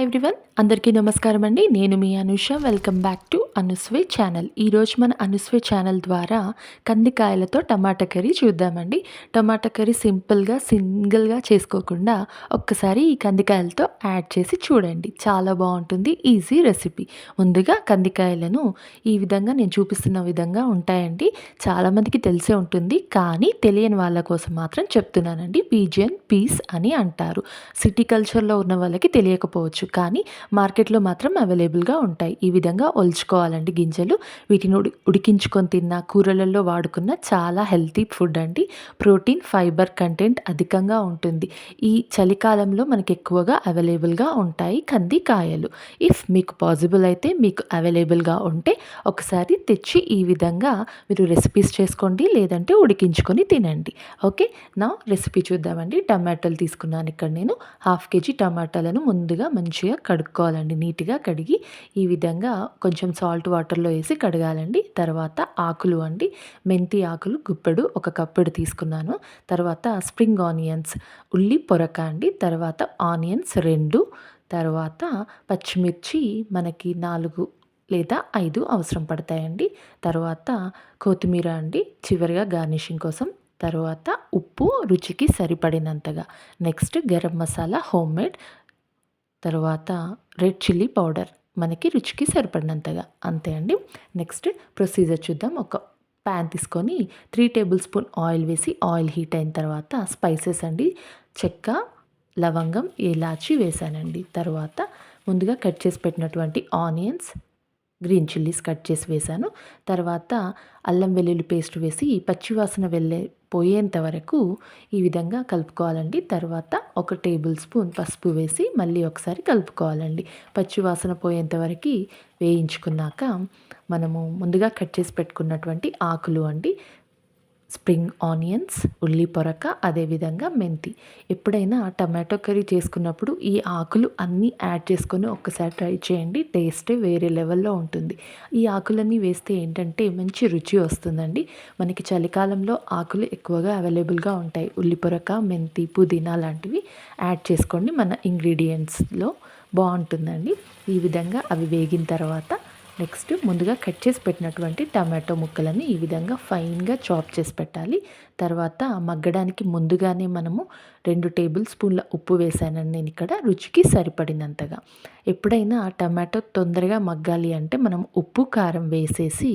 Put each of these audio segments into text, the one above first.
Hi everyone అందరికీ నమస్కారం అండి. నేను మీ Anusha. Welcome back to అనుస్వే channel. ఈరోజు మన అనుస్వే ఛానల్ ద్వారా కందికాయలతో టమాటా కర్రీ చూద్దామండి. టమాటా కర్రీ సింపుల్గా సింగిల్గా చేసుకోకుండా ఒక్కసారి ఈ కందికాయలతో యాడ్ చేసి చూడండి. చాలా బాగుంటుంది ఈజీ రెసిపీ. ముందుగా కందికాయలను ఈ విధంగా నేను చూపిస్తున్న విధంగా ఉంటాయండి. చాలామందికి తెలిసే ఉంటుంది కానీ తెలియని వాళ్ళ కోసం మాత్రం చెప్తున్నానండి. పీజియన్ పీస్ అని అంటారు. సిటీ కల్చర్లో ఉన్న వాళ్ళకి తెలియకపోవచ్చు కానీ మార్కెట్లో మాత్రం అవైలబుల్గా ఉంటాయి. ఈ విధంగా తీసుకోవాలండి గింజలు. వీటిని ఉడి ఉడికించుకొని తిన్న కూరలలో వాడుకున్న చాలా హెల్తీ ఫుడ్ అండి. ప్రోటీన్ ఫైబర్ కంటెంట్ అధికంగా ఉంటుంది. ఈ చలికాలంలో మనకి ఎక్కువగా అవైలబుల్గా ఉంటాయి కంది కాయలు. ఇఫ్ మీకు పాసిబుల్ అయితే మీకు అవైలబుల్గా ఉంటే ఒకసారి తెచ్చి ఈ విధంగా మీరు రెసిపీస్ చేసుకోండి లేదంటే ఉడికించుకొని తినండి. ఓకే? నా రెసిపీ చూద్దామండి. టమాటాలు తీసుకున్నాను ఇక్కడ నేను. హాఫ్ కేజీ టమాటాలను ముందుగా మంచిగా కడుక్కోవాలండి. నీట్గా కడిగి ఈ విధంగా కొంచెం సాల్ట్ సాల్ట్ వాటర్లో వేసి కడగాలండి. తర్వాత ఆకులు అండి. మెంతి ఆకులు గుప్పెడు ఒక కప్పెడు తీసుకున్నాను. తర్వాత స్ప్రింగ్ ఆనియన్స్ ఉల్లి పొరక అండి. తర్వాత ఆనియన్స్ రెండు. తర్వాత పచ్చిమిర్చి మనకి నాలుగు లేదా ఐదు అవసరం పడతాయండి. తర్వాత కొత్తిమీర అండి. చివరిగా గార్నిషింగ్ కోసం. తర్వాత ఉప్పు రుచికి సరిపడినంతగా. Next garam masala home made. తర్వాత రెడ్ చిల్లీ పౌడర్. మనకి రుచికి సరిపడినంతగా. అంతే అండి. నెక్స్ట్ ప్రొసీజర్ చూద్దాం. ఒక ప్యాన్ తీసుకొని త్రీ టేబుల్ స్పూన్ ఆయిల్ వేసి ఆయిల్ హీట్ అయిన తర్వాత స్పైసెస్ అండి. చెక్క లవంగం ఇలాచి వేసానండి. తర్వాత ముందుగా కట్ చేసి పెట్టినటువంటి ఆనియన్స్ గ్రీన్ చిల్లీస్ కట్ చేసి వేసాను తర్వాత అల్లం వెల్లుల్లి పేస్ట్ వేసి పచ్చివాసన వెళ్ళే పోయేంత వరకు ఈ విధంగా కలుపుకోవాలండి. తర్వాత ఒక టేబుల్ స్పూన్ పసుపు వేసి మళ్ళీ ఒకసారి కలుపుకోవాలండి. పచ్చివాసన పోయేంత వరకు వేయించుకున్నాక మనము ముందుగా కట్ చేసి పెట్టుకున్నటువంటి ఆకులు అండి స్ప్రింగ్ ఆనియన్స్ ఉల్లి పొరక అదేవిధంగా మెంతి. ఎప్పుడైనా టమాటో కర్రీ చేసుకున్నప్పుడు ఈ ఆకులు అన్నీ యాడ్ చేసుకొని ఒక్కసారి ట్రై చేయండి. టేస్ట్ వేరే లెవెల్లో ఉంటుంది. ఈ ఆకులన్నీ వేస్తే ఏంటంటే మంచి రుచి వస్తుందండి. మనకి చలికాలంలో ఆకులు ఎక్కువగా అవైలబుల్గా ఉంటాయి. ఉల్లి పొరక మెంతి పుదీనా లాంటివి యాడ్ చేసుకోండి. మన ఇంగ్రీడియంట్స్లో బాగుంటుందండి. ఈ విధంగా అవి వేగిన తర్వాత నెక్స్ట్ ముందుగా కట్ చేసి పెట్టినటువంటి టమాటో ముక్కలని ఈ విధంగా ఫైన్గా చాప్ చేసి పెట్టాలి. తర్వాత మగ్గడానికి ముందుగానే మనము రెండు టేబుల్ స్పూన్ల ఉప్పు వేసానండి నేను ఇక్కడ రుచికి సరిపడినంతగా. ఎప్పుడైనా టమాటో తొందరగా మగ్గాలి అంటే మనం ఉప్పు కారం వేసేసి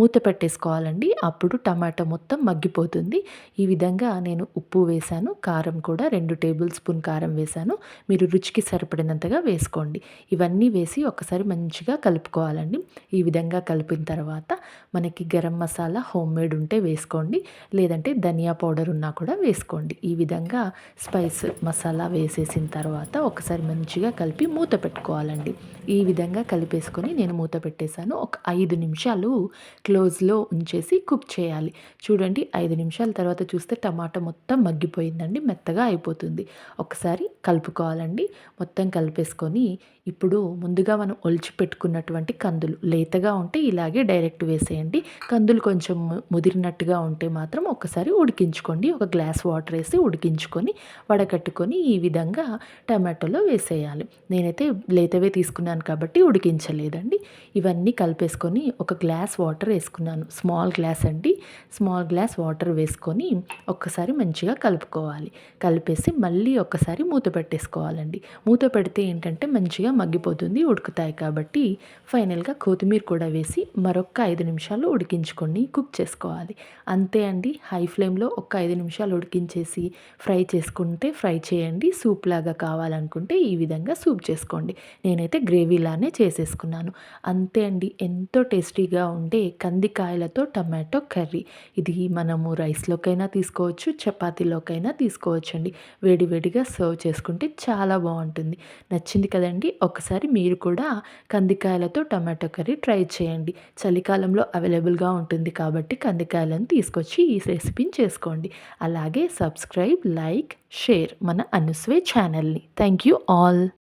మూత పెట్టేసుకోవాలండి. అప్పుడు టమాటో మొత్తం మగ్గిపోతుంది. ఈ విధంగా నేను ఉప్పు వేశాను కారం కూడా రెండు టేబుల్ స్పూన్ కారం వేశాను మీరు రుచికి సరిపడినంతగా వేసుకోండి. ఇవన్నీ వేసి ఒకసారి మంచిగా కలుపుకోవాలండి. ఈ విధంగా కలిపిన తర్వాత మనకి గరం మసాలా హోమ్ మేడ్ ఉంటే వేసుకోండి. లేదంటే ధనియా పౌడర్ ఉన్నా కూడా వేసుకోండి. ఈ విధంగా స్పైస్ మసాలా వేసేసిన తర్వాత ఒకసారి మంచిగా కలిపి మూత పెట్టుకోవాలండి. ఈ విధంగా కలిపేసుకొని నేను మూత పెట్టేశాను. ఒక ఐదు నిమిషాలు క్లోజ్లో ఉంచేసి కుక్ చేయాలి. చూడండి ఐదు నిమిషాల తర్వాత చూస్తే టమాటా మొత్తం మగ్గిపోయిందండి. మెత్తగా అయిపోతుంది. ఒకసారి కలుపుకోవాలండి. మొత్తం కలిపేసుకొని ఇప్పుడు ముందుగా మనం ఒలిచి పెట్టుకున్నటువంటి కందులు లేతగా ఉంటే ఇలాగే డైరెక్ట్ వేసేయండి. కందులు కొంచెం ముదిరినట్టుగా ఉంటే మాత్రం ఒకసారి ఉడికించుకోండి. ఒక గ్లాస్ వాటర్ వేసి ఉడికించుకొని వడకట్టుకొని ఈ విధంగా టమాటోలో వేసేయాలి. నేనైతే లేతవే తీసుకున్నాను కాబట్టి ఉడికించలేదండి. ఇవన్నీ కలిపేసుకొని ఒక గ్లాస్ వాటర్ వేసుకున్నాను. స్మాల్ గ్లాస్ అండి. స్మాల్ గ్లాస్ వాటర్ వేసుకొని ఒక్కసారి మంచిగా కలుపుకోవాలి. కలిపేసి మళ్ళీ ఒక్కసారి మూత పెట్టేసుకోవాలండి. మూత పెడితే ఏంటంటే మంచిగా మగ్గిపోతుంది ఉడుకుతాయి కాబట్టి ఫైనల్గా కొత్తిమీర కూడా వేసి మరొక ఐదు నిమిషాలు ఉడికించుకొని కుక్ చేసుకోవాలి. అంతే అండి హై ఫ్లేమ్లో ఒక ఐదు నిమిషాలు ఉడికించేసి ఫ్రై చేసుకుంటే ఫ్రై చేయండి. సూప్ లాగా కావాలనుకుంటే ఈ విధంగా సూప్ చేసుకోండి. నేనైతే గ్రేవీలానే చేసేసుకున్నాను. అంతే అండి ఎంతో టేస్టీగా ఉండే కందికాయలతో టమాటో కర్రీ. ఇది మనము రైస్లోకైనా తీసుకోవచ్చు చపాతీలోకైనా తీసుకోవచ్చు అండి వేడివేడిగా సర్వ్ చేసుకుంటే చాలా బాగుంటుంది. నచ్చింది కదండి? ఒకసారి మీరు కూడా కందికాయలతో టమాటో కర్రీ ట్రై చేయండి. చలికాలంలో అవైలబుల్గా ఉంటుంది కాబట్టి కందికాయలను తీసుకొచ్చి ఈ రెసిపీని చేసుకోండి. అలాగే సబ్స్క్రైబ్ లైక్ షేర్ మన అనుస్వే ఛానల్ని. Thank you all.